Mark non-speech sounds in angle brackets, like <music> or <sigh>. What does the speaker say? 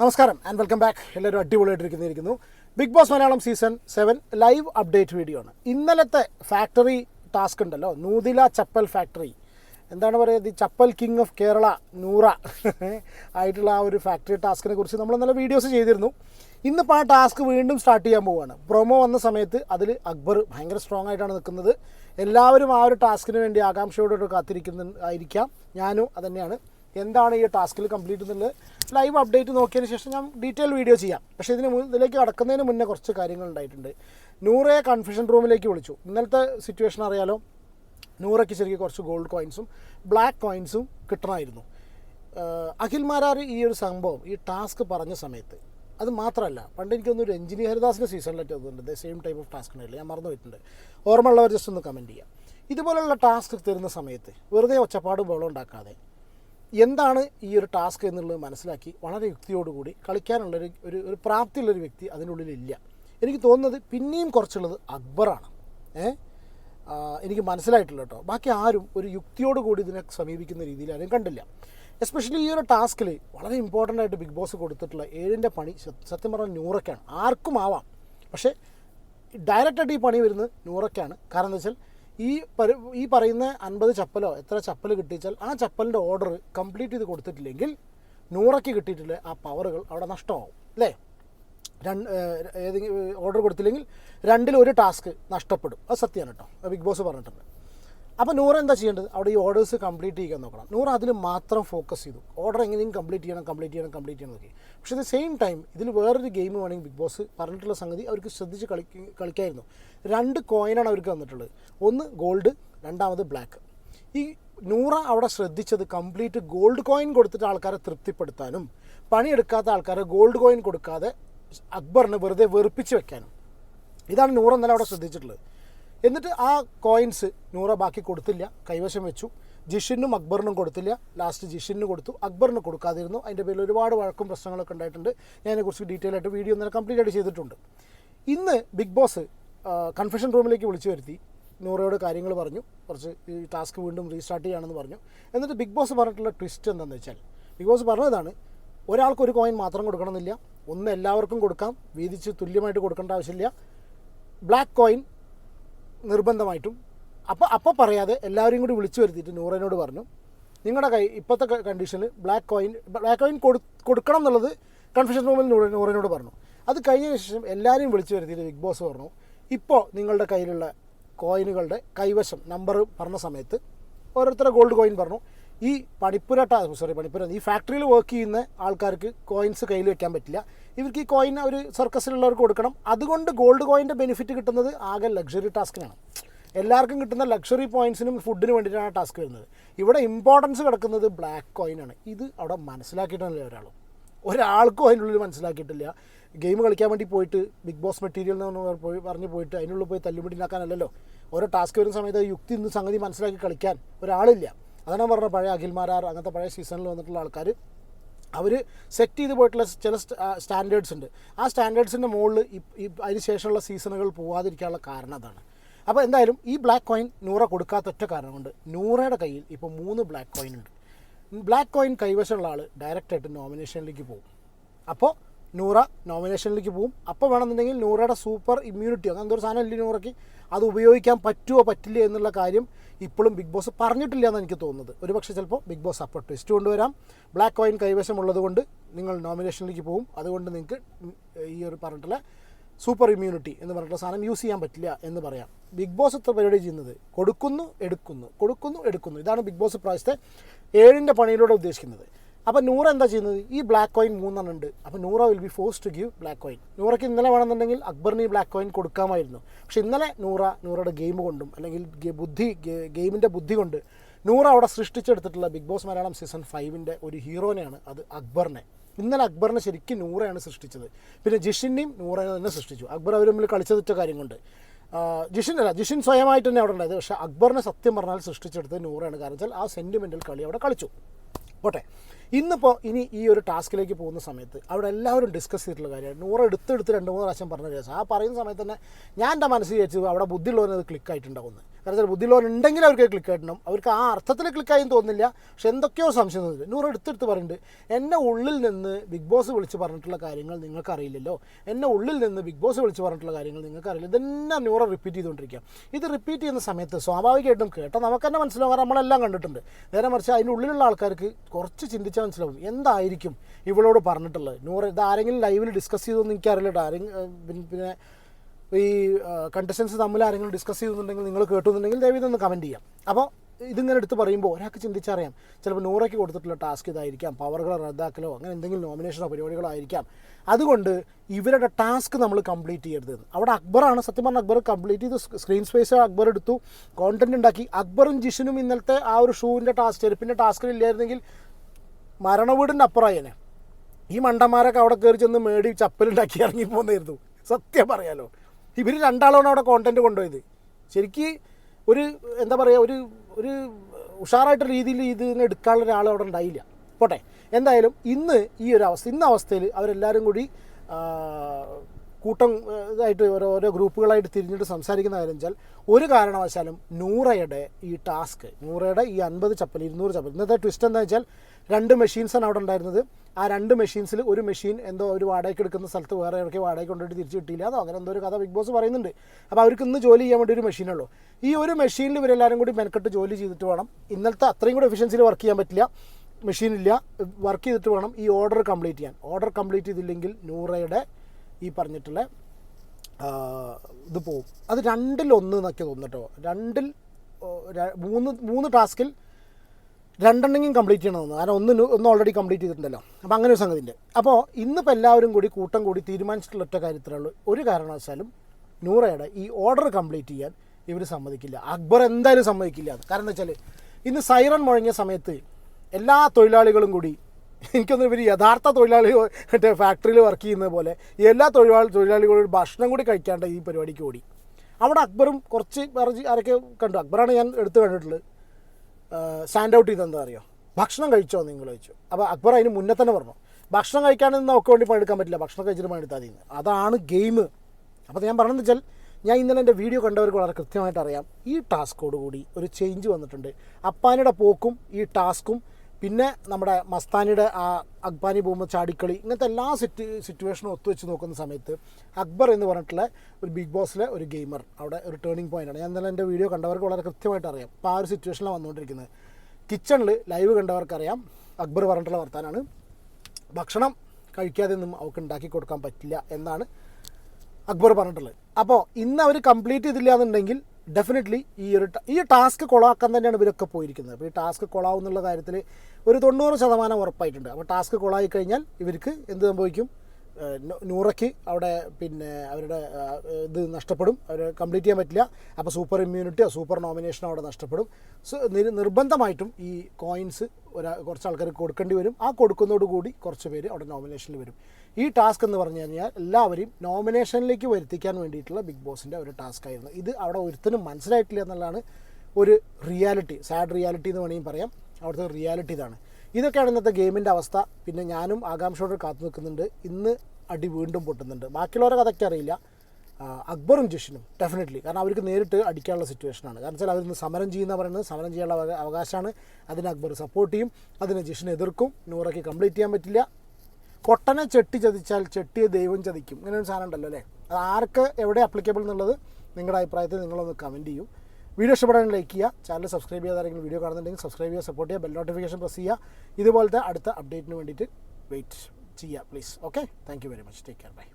നമസ്കാരം and welcome back എല്ലാവരും അടിപൊളിയായിട്ടിരിക്കുന്നിരിക്കുന്നു Big Boss Malayalam season seven live update video ആണ്. ഇന്നലത്തെ ഫാക്ടറി ടാസ്ക് ഉണ്ടല്ലോ നൂതില ചപ്പൽ ഫാക്ടറി എന്താണ് പറയുക the chappal king of Kerala Noora <laughs> ആയിട്ടുള്ള ആ ഒരു ഫാക്ടറി ടാസ്കിനെ കുറിച്ച് നമ്മൾ നല്ല വീഡിയോസ് ചെയ്തിരുന്നു. ഇന്നിപ്പോൾ ആ ടാസ്ക് വീണ്ടും സ്റ്റാർട്ട് ചെയ്യാൻ പോവുകയാണ്. പ്രൊമോ വന്ന സമയത്ത് അതിൽ അക്ബർ ഭയങ്കര സ്ട്രോങ് ആയിട്ടാണ് നിൽക്കുന്നത്. എല്ലാവരും ആ ഒരു ടാസ്കിന് വേണ്ടി ആകാംക്ഷയോടെ കാത്തിരിക്കുന്ന ആയിരിക്കാം. ഞാനും അതന്നെയാണ് എന്താണ് ഈ ടാസ്കിൽ കംപ്ലീറ്റ് എന്നുള്ളത്. ലൈവ് അപ്ഡേറ്റ് നോക്കിയതിന് ശേഷം ഞാൻ ഡീറ്റെയിൽ വീഡിയോ ചെയ്യാം. പക്ഷേ ഇതിന് ഇതിലേക്ക് കടക്കുന്നതിന് മുന്നേ കുറച്ച് കാര്യങ്ങൾ ഉണ്ടായിട്ടുണ്ട്. നൂറയെ കൺഫ്യൂഷൻ റൂമിലേക്ക് വിളിച്ചു. ഇന്നലത്തെ സിറ്റുവേഷൻ അറിയാലോ? നൂറയ്ക്ക് ശരിക്കും കുറച്ച് ഗോൾഡ് കോയിൻസും ബ്ലാക്ക് കോയിൻസും കിട്ടണമായിരുന്നു. അഖിൽ മാരാർ ഈ ഒരു സംഭവം ഈ ടാസ്ക് പറഞ്ഞ സമയത്ത് അത് മാത്രമല്ല പണ്ട് എനിക്കൊന്നും ഒരു എഞ്ചിനീയർ ഹരിദാസിന്റെ സീസണിലേക്ക് തോന്നുന്നുണ്ട്. സെയിം ടൈപ്പ് ഓഫ് ടാസ്ക് ഉണ്ടായില്ല ഞാൻ മറന്നു പോയിട്ടുണ്ട്. ഓർമ്മയുള്ളവർ ജസ്റ്റ് ഒന്ന് കമന്റ് ചെയ്യാം. ഇതുപോലുള്ള ടാസ്ക് തരുന്ന സമയത്ത് വെറുതെ ഒച്ചപ്പാടും ബോളം ഉണ്ടാക്കാതെ എന്താണ് ഈ ഒരു ടാസ്ക് എന്നുള്ളത് മനസ്സിലാക്കി വളരെ യുക്തിയോടുകൂടി കളിക്കാനുള്ളൊരു ഒരു ഒരു പ്രാപ്തിയുള്ളൊരു വ്യക്തി അതിനുള്ളിലില്ല എനിക്ക് തോന്നുന്നത് പിന്നെയും കുറച്ചുള്ളത് അക്ബറാണ്. ഏ? എനിക്ക് മനസ്സിലായിട്ടില്ല കേട്ടോ. ബാക്കി ആരും ഒരു യുക്തിയോട് കൂടി ഇതിനെ സമീപിക്കുന്ന രീതിയിൽ ആരും കണ്ടില്ല. എസ്പെഷ്യലി ഈ ഒരു ടാസ്കിൽ വളരെ ഇമ്പോർട്ടന്റ് ആയിട്ട് ബിഗ് ബോസ് കൊടുത്തിട്ടുള്ള ഏഴിന്റെ പണി സത്യം- പറഞ്ഞാൽ നൂറൊക്കെയാണ് ആർക്കും ആവാം. പക്ഷേ ഡയറക്റ്റായിട്ട് ഈ പണി വരുന്നത് നൂറൊക്കെയാണ് കാരണം എന്താ വെച്ചാൽ ഈ ഈ പറയുന്ന അൻപത് ചപ്പലോ എത്ര ചപ്പൽ കിട്ടിച്ചാൽ ആ ചപ്പലിന്റെ ഓർഡർ കംപ്ലീറ്റ് ചെയ്ത് കൊടുത്തിട്ടില്ലെങ്കിൽ നൂറയ്ക്ക് കിട്ടിയിട്ടില്ല ആ പവറുകൾ അവിടെ നഷ്ടമാവും അല്ലേ? രണ്ട് ഏതെങ്കിലും ഓർഡർ കൊടുത്തില്ലെങ്കിൽ രണ്ടിൽ ഒരു ടാസ്ക് നഷ്ടപ്പെടും. അത് സത്യമാണ് കേട്ടോ. ബിഗ് ബോസ് പറഞ്ഞിട്ടുണ്ട്. അപ്പോൾ നൂറ് എന്താ ചെയ്യേണ്ടത്? അവിടെ ഈ ഓർഡേഴ്സ് കംപ്ലീറ്റ് ചെയ്യാൻ നോക്കണം. നൂറ് അതിൽ മാത്രം ഫോക്കസ് ചെയ്തു. ഓർഡർ എങ്ങനെയും കംപ്ലീറ്റ് ചെയ്യണം കംപ്ലീറ്റ് ചെയ്യണം കംപ്ലീറ്റ് ചെയ്യണം നോക്കി പക്ഷേ അറ്റ് സെയിം ടൈം ഇതിൽ വേറൊരു ഗെയിം വേണമെങ്കിൽ ബിഗ് ബോസ് പറഞ്ഞിട്ടുള്ള സംഗതി അവർക്ക് ശ്രദ്ധിച്ച് കളി കളിക്കായിരുന്നു. രണ്ട് കോയിനാണ് അവർക്ക് തന്നിട്ടുള്ളത്. ഒന്ന് ഗോൾഡ് രണ്ടാമത് ബ്ലാക്ക് ഈ നൂറ അവിടെ ശ്രദ്ധിച്ചത് കംപ്ലീറ്റ് ഗോൾഡ് കോയിൻ കൊടുത്തിട്ട് ആൾക്കാരെ തൃപ്തിപ്പെടുത്താനും പണിയെടുക്കാത്ത ആൾക്കാരെ ഗോൾഡ് കോയിൻ കൊടുക്കാതെ അക്ബറിനെ വെറുതെ വെറുപ്പിച്ച് വെക്കാനും. ഇതാണ് നൂറ ഇന്നലെ അവിടെ ശ്രദ്ധിച്ചിട്ടുള്ളത്. എന്നിട്ട് ആ കോയിൻസ് നൂറ ബാക്കി കൊടുത്തില്ല. കൈവശം വെച്ചു. ജിഷിനും അക്ബറിനും കൊടുത്തില്ല. ലാസ്റ്റ് ജിഷിന് കൊടുത്തു. അക്ബറിന് കൊടുക്കാതിരുന്നു. അതിന്റെ പേരിൽ ഒരുപാട് വഴക്കും പ്രശ്നങ്ങളൊക്കെ ഉണ്ടായിട്ടുണ്ട്. ഞാൻ അതിനെക്കുറിച്ച് ഡീറ്റെയിൽ ആയിട്ട് വീഡിയോ ഇന്നലെ കംപ്ലീറ്റ് ആയിട്ട് ചെയ്തിട്ടുണ്ട്. ഇന്ന് ബിഗ് ബോസ് കൺഫെഷൻ റൂമിലേക്ക് വിളിച്ചു വരുത്തി. നൂറയോട് കാര്യങ്ങൾ പറഞ്ഞു. കുറച്ച് ഈ ടാസ്ക് വീണ്ടും റീസ്റ്റാർട്ട് ചെയ്യുകയാണെന്ന് പറഞ്ഞു. എന്നിട്ട് ബിഗ് ബോസ് പറഞ്ഞിട്ടുള്ള ട്വിസ്റ്റ് എന്താണെന്ന് വെച്ചാൽ ബിഗ് ബോസ് പറഞ്ഞതാണ് ഒരാൾക്ക് ഒരു കോയിൻ മാത്രം കൊടുക്കണമെന്നില്ല. ഒന്ന് എല്ലാവർക്കും കൊടുക്കാം. വീതിച്ച് തുല്യമായിട്ട് കൊടുക്കേണ്ട ആവശ്യമില്ല. ബ്ലാക്ക് കോയിൻ നിർബന്ധമായിട്ടും. അപ്പോൾ അപ്പോൾ പറയാതെ എല്ലാവരെയും കൂടി വിളിച്ചു വരുത്തിയിട്ട് നൂറനോട് പറഞ്ഞു നിങ്ങളുടെ കൈ ഇപ്പോഴത്തെ കണ്ടീഷനിൽ ബ്ലാക്ക് കോയിൻ ബ്ലാക്ക് കോയിൻ കൊടു കൊടുക്കണം എന്നുള്ളത് കൺഫ്യൂഷൻ റൂമിൽ നൂറേനോട് പറഞ്ഞു. അത് കഴിഞ്ഞതിന് ശേഷം എല്ലാവരെയും വിളിച്ചു വരുത്തിയിട്ട് ബിഗ് ബോസ് പറഞ്ഞു ഇപ്പോൾ നിങ്ങളുടെ കയ്യിലുള്ള കോയിനുകളുടെ കൈവശം നമ്പർ പറഞ്ഞ സമയത്ത് ഓരോരുത്തരുടെ ഗോൾഡ് കോയിൻ പറഞ്ഞു ഈ പണിപ്പുരട്ട സോറി പണിപ്പുര ഈ ഫാക്ടറിയിൽ വർക്ക് ചെയ്യുന്ന ആൾക്കാർക്ക് കോയിൻസ് കയ്യിൽ വെക്കാൻ പറ്റില്ല. ഇവർക്ക് ഈ കോയിൻ ഒരു സർക്കസിലുള്ളവർക്ക് കൊടുക്കണം. അതുകൊണ്ട് ഗോൾഡ് കോയിന്റെ ബെനിഫിറ്റ് കിട്ടുന്നത് ആകെ ലക്ഷറി ടാസ്കിനാണ് എല്ലാവർക്കും കിട്ടുന്ന ലക്ഷറി പോയിൻസിനും ഫുഡിന് വേണ്ടിയിട്ടാണ് ടാസ്ക് വരുന്നത്. ഇവിടെ ഇമ്പോർട്ടൻസ് കിടക്കുന്നത് ബ്ലാക്ക് കോയിനാണ് ഇത് അവിടെ മനസ്സിലാക്കിയിട്ടില്ല ഒരാൾ. ഒരാൾക്കും അതിനുള്ളിൽ മനസ്സിലാക്കിയിട്ടില്ല. ഗെയിം കളിക്കാൻ വേണ്ടി പോയിട്ട് ബിഗ് ബോസ് മെറ്റീരിയൽ എന്ന് പോയി പറഞ്ഞ് പോയിട്ട് അതിനുള്ളിൽ പോയി തല്ലുപിടിയിലാക്കാനല്ലല്ലോ ഓരോ ടാസ്ക് വരുന്ന സമയത്ത് യുക്തി ഇന്ന് സംഗതി മനസ്സിലാക്കി കളിക്കാൻ ഒരാളില്ല. അതാണ് പറഞ്ഞ പഴയ അഖിൽമാരാർ അങ്ങനത്തെ പഴയ സീസണിൽ വന്നിട്ടുള്ള ആൾക്കാർ. അവർ സെറ്റ് ചെയ്ത് പോയിട്ടുള്ള ചില സ്റ്റാൻഡേർഡ്സ് ഉണ്ട്. ആ സ്റ്റാൻഡേർഡ്സിന്റെ മുകളിൽ അതിന് ശേഷമുള്ള സീസണുകൾ പോവാതിരിക്കാനുള്ള കാരണം അതാണ്. അപ്പോൾ എന്തായാലും ഈ ബ്ലാക്ക് കോയിൻ നൂറ കൊടുക്കാത്ത ഒറ്റ കാരണം കൊണ്ട് നൂറയുടെ കയ്യിൽ ഇപ്പോൾ മൂന്ന് ബ്ലാക്ക് കോയിൻ ഉണ്ട്. ബ്ലാക്ക് കോയിൻ കൈവശമുള്ള ആൾ ഡയറക്റ്റായിട്ട് നോമിനേഷനിലേക്ക് പോകും. അപ്പോൾ നൂറ നോമിനേഷനിലേക്ക് പോകും. അപ്പോൾ വേണമെന്നുണ്ടെങ്കിൽ നൂറയുടെ സൂപ്പർ ഇമ്മ്യൂണിറ്റി അങ്ങനെ എന്തോ ഒരു സാധനം ഇല്ലേ നൂറയ്ക്ക്? അത് ഉപയോഗിക്കാൻ പറ്റുമോ പറ്റില്ല എന്നുള്ള കാര്യം ഇപ്പോഴും ബിഗ് ബോസ് പറഞ്ഞിട്ടില്ല എന്ന് എനിക്ക് തോന്നുന്നത്. ഒരുപക്ഷെ ചിലപ്പോൾ ബിഗ് ബോസ് അപ്പോൾ ട്വിസ്റ്റ് കൊണ്ടുവരാം. ബ്ലാക്ക് കോയിൻ കൈവശമുള്ളത് കൊണ്ട് നിങ്ങൾ നോമിനേഷനിലേക്ക് പോകും അതുകൊണ്ട് നിങ്ങൾക്ക് ഈ ഒരു പറഞ്ഞിട്ടുള്ള സൂപ്പർ ഇമ്മ്യൂണിറ്റി എന്ന് പറഞ്ഞിട്ടുള്ള സാധനം യൂസ് ചെയ്യാൻ പറ്റില്ല എന്ന് പറയാം. ബിഗ് ബോസ് ഇത്ര പരിപാടി ചെയ്യുന്നത്? കൊടുക്കുന്നു എടുക്കുന്നു. കൊടുക്കുന്നു എടുക്കുന്നു. ഇതാണ് ബിഗ് ബോസ് പ്രാവശ്യത്തെ ഏഴിന്റെ പണിയിലൂടെ ഉദ്ദേശിക്കുന്നത്. അപ്പോൾ നൂറ എന്താ ചെയ്യുന്നത്? ഈ ബ്ലാക്ക് കോയിൻ മൂന്നെണ്ണം ഉണ്ട് അപ്പോൾ Noora will be force to give black coin നൂറയ്ക്ക് ഇന്നലെ വേണമെന്നുണ്ടെങ്കിൽ അക്ബറിന് ഈ ബ്ലാക്ക് കോയിൻ കൊടുക്കാമായിരുന്നു. പക്ഷേ ഇന്നലെ നൂറ നൂറയുടെ ഗെയിം കൊണ്ടും അല്ലെങ്കിൽ ബുദ്ധി ഗെയിമിന്റെ ബുദ്ധി കൊണ്ട് നൂറ അവിടെ സൃഷ്ടിച്ചെടുത്തിട്ടുള്ള ബിഗ് ബോസ് മലയാളം സീസൺ ഫൈവിന്റെ ഒരു ഹീറോനെയാണ് അത് അക്ബറിനെ. ഇന്നലെ അക്ബറിനെ ശരിക്കും നൂറയാണ് സൃഷ്ടിച്ചത്. പിന്നെ ജിഷിനെയും നൂറനെ തന്നെ സൃഷ്ടിച്ചു. അക്ബർ അവർ തമ്മിൽ കളിച്ചതിറ്റ കാര്യം കൊണ്ട് ജിഷിൻ അല്ല ജിഷിൻ സ്വയമായിട്ട് തന്നെ അവിടെ ഉണ്ടായത്. പക്ഷേ അക്ബറിനെ സത്യം പറഞ്ഞാൽ സൃഷ്ടിച്ചെടുത്തത് നൂറയാണ്. കാരണം വെച്ചാൽ ആ സെന്റിമെന്റൽ കളി അവിടെ കളിച്ചു. പോട്ടെ. ഇന്നിപ്പോൾ ഇനി ഈ ഒരു ടാസ്കിലേക്ക് പോകുന്ന സമയത്ത് അവിടെ എല്ലാവരും ഡിസ്കസ് ചെയ്തിട്ടുള്ള കാര്യമാണ്. നൂറ് എടുത്തെടുത്ത് രണ്ട് മൂന്ന് പ്രാവശ്യം പറഞ്ഞ കേസ്. ആ പറയുന്ന സമയത്ത് തന്നെ ഞാൻ എന്റെ മനസ്സിൽ വിചാരിച്ചു അവിടെ ബുദ്ധിയുള്ളവരത് ക്ലിക്ക് ആയിട്ടുണ്ടാവുമെന്ന്. കാരണം വെച്ചാൽ ബുദ്ധിയുള്ളവരുണ്ടെങ്കിൽ അവർക്ക് ക്ലിക്ക് കിട്ടണം. അവർക്ക് ആ അർത്ഥത്തിൽ ക്ലിക്കായി തോന്നുന്നില്ല. പക്ഷെ എന്തൊക്കെയോ സംശയം തോന്നുന്നില്ല നൂറ് എടുത്തെടുത്ത് പറഞ്ഞിട്ടുണ്ട് എന്നെ ഉള്ളിൽ നിന്ന് ബിഗ് ബോസ് വിളിച്ച് പറഞ്ഞിട്ടുള്ള കാര്യങ്ങൾ നിങ്ങൾക്ക് അറിയില്ലല്ലോ എന്നെ ഉള്ളിൽ നിന്ന് ബിഗ് ബോസ് വിളിച്ച് പറഞ്ഞിട്ടുള്ള കാര്യങ്ങൾ നിങ്ങൾക്ക് അറിയില്ല ഇതന്നെ നൂറ് റിപ്പീറ്റ് ചെയ്തുകൊണ്ടിരിക്കുക. ഇത് റിപ്പീറ്റ് ചെയ്യുന്ന സമയത്ത് സ്വാഭാവികമായിട്ടും കേട്ടോ നമുക്ക് തന്നെ മനസ്സിലാവും. നമ്മളെല്ലാം കണ്ടിട്ടുണ്ട്. നേരെ മറിച്ച് അതിന്റെ ഉള്ളിലുള്ള ആൾക്കാർക്ക് കുറച്ച് ചിന്തിച്ചാൽ മനസ്സിലാവും. എന്തായിരിക്കും ഇവളോട് പറഞ്ഞിട്ടുള്ളത്? നൂറ് ഇത് ആരെങ്കിലും ലൈവിൽ ഡിസ്കസ് ചെയ്തൊന്നും എനിക്കറിയില്ല ആരെങ്കിലും പിന്നെ ഈ കണ്ടസ്റ്റൻസ് തമ്മിൽ ആരെങ്കിലും ഡിസ്കസ് ചെയ്യുന്നുണ്ടെങ്കിൽ നിങ്ങൾ കേട്ടുന്നുണ്ടെങ്കിൽ ദയവ് ഇതൊന്ന് കമന്റ് ചെയ്യാം. അപ്പോൾ ഇതിങ്ങനെ എടുത്ത് പറയുമ്പോൾ ഒരാൾക്ക് ചിന്തിച്ചറിയാം. ചിലപ്പോൾ നൂറയ്ക്ക് കൊടുത്തിട്ടുള്ള ടാസ്ക് ഇതായിരിക്കാം പവറുകൾ റദ്ദാക്കലോ അങ്ങനെ എന്തെങ്കിലും നോമിനേഷനോ പരിപാടികളോ ആയിരിക്കാം. അതുകൊണ്ട് ഇവരുടെ ടാസ്ക് നമ്മൾ കംപ്ലീറ്റ് ചെയ്യരുത് അവിടെ അക്ബറാണ് സത്യം പറഞ്ഞ അക്ബർ കംപ്ലീറ്റ് ചെയ്ത് സ്ക്രീൻ സ്പേസ് അക്ബർ എടുത്തു കോണ്ടന്റ് ഉണ്ടാക്കി. അക്ബറും ജിഷനും ഇന്നലത്തെ ആ ഒരു ഷൂവിന്റെ ടാസ്ക് ചെരുപ്പിന്റെ ടാസ്കിൽ ഇല്ലായിരുന്നെങ്കിൽ മരണവീടിന്റെ അപ്പുറമായേനെ ഈ മണ്ടന്മാരൊക്കെ അവിടെ കയറി ചെന്ന് മേടി ചപ്പലുണ്ടാക്കി ഇറങ്ങി പോകുന്നായിരുന്നു സത്യം പറയാലോ. ഇവർ രണ്ടാളാണ് അവിടെ കോണ്ടന്റ് കൊണ്ടുപോയത്. ശരിക്ക് ഒരു എന്താ പറയുക ഒരു ഒരു ഉഷാറായിട്ട് രീതിയിൽ ഇത് എടുക്കാനുള്ള ഒരാൾ അവിടെ ഉണ്ടായില്ല. പോട്ടെ. എന്തായാലും ഇന്ന് ഈ ഒരു അവസ്ഥ ഇന്ന അവസ്ഥയിൽ അവരെല്ലാവരും കൂടി കൂട്ടം ഇതായിട്ട് ഓരോ ഓരോ ഗ്രൂപ്പുകളായിട്ട് തിരിഞ്ഞിട്ട് സംസാരിക്കുന്ന കാര്യം വെച്ചാൽ ഒരു കാരണവശാലും നൂറയുടെ ഈ ടാസ്ക് നൂറയുടെ ഈ അൻപത് ചപ്പൽ ഇരുന്നൂറ് ചപ്പൽ ഇന്നത്തെ ട്വിസ്റ്റ് എന്താ വെച്ചാൽ രണ്ട് മെഷീൻസാണ് അവിടെ ഉണ്ടായിരുന്നത്. ആ രണ്ട് മെഷീൻസിൽ ഒരു മെഷീൻ എന്തോ ഒരു വാടകയ്ക്ക് എടുക്കുന്ന സ്ഥലത്ത് വേറെ ഇറക്കി വാടകയ്ക്ക് കൊണ്ടുപോയിട്ട് തിരിച്ചു കിട്ടിയില്ല. അതോ അങ്ങനെ എന്തോ ഒരു കഥ ബിഗ് ബോസ് പറയുന്നുണ്ട്. അപ്പോൾ അവർക്ക് ഇന്ന് ജോലി ചെയ്യാൻ വേണ്ടി ഒരു മെഷീനുള്ളൂ ഈ ഒരു മെഷീനിൽ ഇവരെല്ലാവരും കൂടി മെനക്കെട്ട് ജോലി ചെയ്തിട്ട് വേണം. ഇന്നലത്തെ അത്രയും കൂടി എഫിഷ്യൻസിയിൽ വർക്ക് ചെയ്യാൻ പറ്റില്ല. മെഷീനില്ല വർക്ക് ചെയ്തിട്ട് വേണം ഈ ഓർഡർ കംപ്ലീറ്റ് ചെയ്യാൻ. ഓർഡർ കംപ്ലീറ്റ് ചെയ്തില്ലെങ്കിൽ നൂറയുടെ ഈ പറഞ്ഞിട്ടുള്ള ഇത് പോവും. അത് രണ്ടിൽ ഒന്ന് എന്നൊക്കെ തോന്നിട്ടോ രണ്ടിൽ മൂന്ന് മൂന്ന് ടാസ്കിൽ രണ്ടെണ്ണെങ്കിലും കംപ്ലീറ്റ് ചെയ്യണമെന്ന് കാരണം ഒന്ന് ഒന്ന് ഓൾറെഡി കംപ്ലീറ്റ് ചെയ്തിട്ടുണ്ടല്ലോ. അപ്പോൾ അങ്ങനെ ഒരു സംഗതി ഉണ്ട് അപ്പോൾ ഇന്നിപ്പോൾ എല്ലാവരും കൂടി കൂട്ടം കൂടി തീരുമാനിച്ചിട്ടുള്ള ഒറ്റ കാര്യത്തിലുള്ള ഒരു കാരണവശാലും നൂറയുടെ ഈ ഓർഡർ കംപ്ലീറ്റ് ചെയ്യാൻ ഇവർ സമ്മതിക്കില്ല. അക്ബർ എന്തായാലും സമ്മതിക്കില്ല. കാരണം എന്താ വെച്ചാൽ ഇന്ന് സൈറൺ മുഴങ്ങിയ സമയത്ത് എല്ലാ തൊഴിലാളികളും കൂടി എനിക്കൊന്നും ഇവർ യഥാർത്ഥ തൊഴിലാളി മറ്റേ ഫാക്ടറിയിൽ വർക്ക് ചെയ്യുന്ന പോലെ എല്ലാ തൊഴിലാളി തൊഴിലാളികളും ഭക്ഷണം കൂടി കഴിക്കാണ്ട് ഈ പരിപാടിക്ക് ഓടി. അവിടെ അക്ബറും കുറച്ച് വേറെ ആരൊക്കെ കണ്ടു. അക്ബറാണ് ഞാൻ എടുത്ത് കണ്ടിട്ടുള്ളത്. സ്റ്റാൻഡ് ഔട്ട് ചെയ്തെന്താ അറിയോ? ഭക്ഷണം കഴിച്ചോ നിങ്ങൾ ചോദിച്ചു. അപ്പോൾ അക്ബർ അതിന് മുന്നേ തന്നെ പറഞ്ഞു. ഭക്ഷണം കഴിക്കാനൊന്നും നമുക്ക് വേണ്ടി പണിയെടുക്കാൻ പറ്റില്ല. ഭക്ഷണം കഴിച്ചിട്ട് പണിയെടുത്താൽ മതി അതാണ് ഗെയിം അപ്പോൾ ഞാൻ പറഞ്ഞതെന്ന് വെച്ചാൽ ഞാൻ ഇന്നലെ എന്റെ വീഡിയോ കണ്ടവർക്ക് വളരെ കൃത്യമായിട്ട് അറിയാം. ഈ ടാസ്കോട് കൂടി ഒരു ചേഞ്ച് വന്നിട്ടുണ്ട്. അപ്പാനിയുടെ പോക്കും ഈ ടാസ്കും പിന്നെ നമ്മുടെ മസ്താനിയുടെ ആ അക്ബാനി ഭൂമ ചാടിക്കളി ഇങ്ങനത്തെ എല്ലാ സിറ്റു സിറ്റുവേഷനും ഒത്തുവെച്ച് നോക്കുന്ന സമയത്ത് അക്ബർ എന്ന് പറഞ്ഞിട്ടുള്ള ഒരു ബിഗ് ബോസിലെ ഒരു ഗെയിമർ അവിടെ ഒരു ടേണിംഗ് പോയിന്റാണ് ഞാൻ ഇന്നലെ എന്റെ വീഡിയോ കണ്ടവർക്ക് വളരെ കൃത്യമായിട്ട് അറിയാം. അപ്പോൾ ആ ഒരു സിറ്റുവേഷനിലാണ് വന്നുകൊണ്ടിരിക്കുന്നത്. കിച്ചണിൽ ലൈവ് കണ്ടവർക്കറിയാം. അക്ബർ പറഞ്ഞിട്ടുള്ള വർത്താനാണ്. ഭക്ഷണം കഴിക്കാതെ ഒന്നും അവർക്ക് ഉണ്ടാക്കി കൊടുക്കാൻ പറ്റില്ല എന്നാണ് അക്ബർ പറഞ്ഞിട്ടുള്ളത്. അപ്പോൾ ഇന്ന് അവർ കംപ്ലീറ്റ് ചെയ്തില്ല എന്നുണ്ടെങ്കിൽ ഡെഫിനറ്റ്ലി ഈ ഒരു ഈ ടാസ്ക് കൊളാക്കാൻ തന്നെയാണ് ഇവരൊക്കെ പോയിരിക്കുന്നത്. അപ്പോൾ ഈ ടാസ്ക് കൊളാവും എന്നുള്ള കാര്യത്തിൽ ഒരു തൊണ്ണൂറ് ശതമാനം ഉറപ്പായിട്ടുണ്ട്. അപ്പോൾ ടാസ്ക് കൊളായി കഴിഞ്ഞാൽ ഇവർക്ക് എന്ത് സംഭവിക്കും? നൂറയ്ക്ക് അവിടെ പിന്നെ അവരുടെ ഇത് നഷ്ടപ്പെടും. അവർ കംപ്ലീറ്റ് ചെയ്യാൻ പറ്റില്ല. അപ്പോൾ സൂപ്പർ ഇമ്മ്യൂണിറ്റിയോ സൂപ്പർ നോമിനേഷനോ അവിടെ നഷ്ടപ്പെടും. സോ നിർ- നിർബന്ധമായിട്ടും ഈ കോയിൻസ് ഒരാ കുറച്ച് ആൾക്കാർക്ക് കൊടുക്കേണ്ടി വരും. ആ കൊടുക്കുന്നതോടുകൂടി കുറച്ച് പേര് അവിടെ നോമിനേഷനിൽ വരും. ഈ ടാസ്ക് എന്ന് പറഞ്ഞു കഴിഞ്ഞാൽ എല്ലാവരെയും നോമിനേഷനിലേക്ക് വരുത്തിക്കാൻ വേണ്ടിയിട്ടുള്ള ബിഗ് ബോസിന്റെ ഒരു ടാസ്ക് ആയിരുന്നു. ഇത് അവിടെ ഒരുത്തനും മനസ്സിലായിട്ടില്ല എന്നുള്ളതാണ് ഒരു റിയാലിറ്റി സാഡ് റിയാലിറ്റി എന്ന് വേണമെങ്കിൽ പറയാം. അവിടുത്തെ റിയാലിറ്റി ഇതാണ്. ഇതൊക്കെയാണ് ഇന്നത്തെ ഗെയിമിന്റെ അവസ്ഥ. പിന്നെ ഞാനും ആകാംക്ഷയോട് കാത്തു നിൽക്കുന്നുണ്ട്. ഇന്ന് അടി വീണ്ടും പൊട്ടുന്നുണ്ട്. ബാക്കിയുള്ളവരെ കഥയ്ക്ക് അറിയില്ല. അക്ബറും ജിഷിനും ഡെഫിനറ്റ്ലി കാരണം അവർക്ക് നേരിട്ട് അടിക്കാനുള്ള സിറ്റുവേഷനാണ് കാരണം വെച്ചാൽ അവരിന്ന് സമരം ചെയ്യുന്ന പറയുന്നത് സമരം ചെയ്യാനുള്ള അവകാ- അവകാശമാണ്. അതിന് അക്ബർ സപ്പോർട്ട് ചെയ്യും. അതിന് ജിഷിനെ എതിർക്കും. നൂറയ്ക്ക് കംപ്ലീറ്റ് ചെയ്യാൻ പറ്റില്ല. കൊട്ടനെ ചെട്ടി ചതിച്ചാൽ ചെട്ടിയെ ദൈവം ചതിക്കും. ഇങ്ങനെ ഒരു സാധനം ഉണ്ടല്ലോ അല്ലേ? അത് ആർക്ക് എവിടെ അപ്ലിക്കബിൾ എന്നുള്ളത് നിങ്ങളുടെ അഭിപ്രായത്തിൽ നിങ്ങളൊന്ന് കമന്റ് ചെയ്യും. വീഡിയോ ഇഷ്ടപ്പെടാൻ ലൈക്ക് ചെയ്യുക. ചാനൽ സബ്സ്ക്രൈബ് ചെയ്യാതെ ആരെങ്കിലും വീഡിയോ കാണുന്നുണ്ടെങ്കിൽ സബ്സ്ക്രൈബ് ചെയ്യുക സപ്പോർട്ട് ചെയ്യുക ബെൽ നോട്ടിഫിക്കേഷൻ പ്രസ് ചെയ്യുക. ഇതുപോലത്തെ അടുത്ത അപ്ഡേറ്റിന് വേണ്ടിയിട്ട് വെയിറ്റ് ചെയ്യുക please okay thank very much take care bye